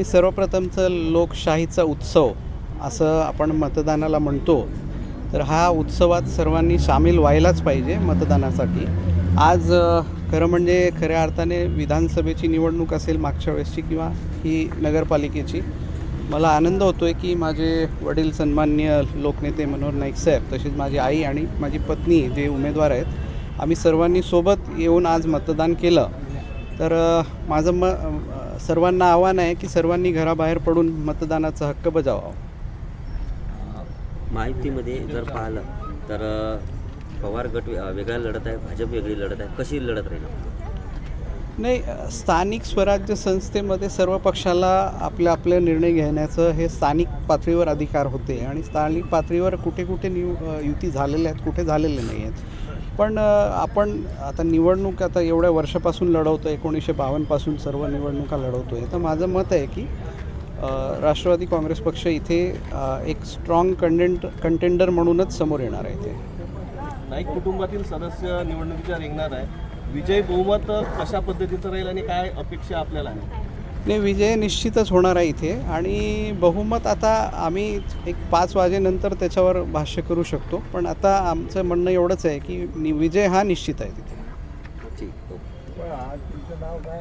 हे सर्वप्रथमचं लोकशाहीचा उत्सव असं आपण मतदानाला म्हणतो तर हा उत्सवात सर्वांनी सामील व्हायलाच पाहिजे मतदानासाठी. आज खरं म्हणजे खऱ्या अर्थाने विधानसभेची निवडणूक असेल मागच्या वेळेसची किंवा ही नगरपालिकेची मला आनंद होतो आहे की माझे वडील सन्माननीय लोकनेते मनोहर नाईक साहेब तसेच माझी आई आणि माझी पत्नी जे उमेदवार आहेत आम्ही सर्वांनी सोबत येऊन आज मतदान केलं. तर माझं म सर्वांना आव्हान आहे की सर्वांनी घराबाहेर पडून मतदानाचा हक्क बजावावा माहितीमध्ये जर पाहिलं तर पवार गट वेगळा लढत आहे भाजप वेगळी लढत आहे कशी लढत राहील? नाही स्थानिक स्वराज्य संस्थेमध्ये सर्व पक्षाला आपले आपले निर्णय घेण्याचं हे स्थानिक पातळीवर अधिकार होते आणि स्थानिक पातळीवर कुठे कुठे निव युती झालेल्या आहेत कुठे झालेले नाही आहेत. पण आपण आता निवडणूक आता एवढ्या वर्षापासून लढवतो आहे एकोणीसशे बावन्नपासून सर्व निवडणुका लढवतो आहे तर माझं मत आहे की राष्ट्रवादी काँग्रेस पक्ष इथे एक स्ट्रॉंग कंटेंट कंटेंडर म्हणूनच समोर येणार आहे ते नाईक कुटुंबातील सदस्य निवडणुकीच्या रिंगणार आहे. विजय बहुमत कशा पद्धतीचं राहील आणि काय अपेक्षा आपल्याला आहे? नाही विजय निश्चितच होणार आहे इथे आणि बहुमत आता आम्ही एक पाच वाजेनंतर त्याच्यावर भाष्य करू शकतो. पण आता आमचं म्हणणं एवढंच आहे की नि- विजय हा निश्चित आहे तिथे. ठीक ओके.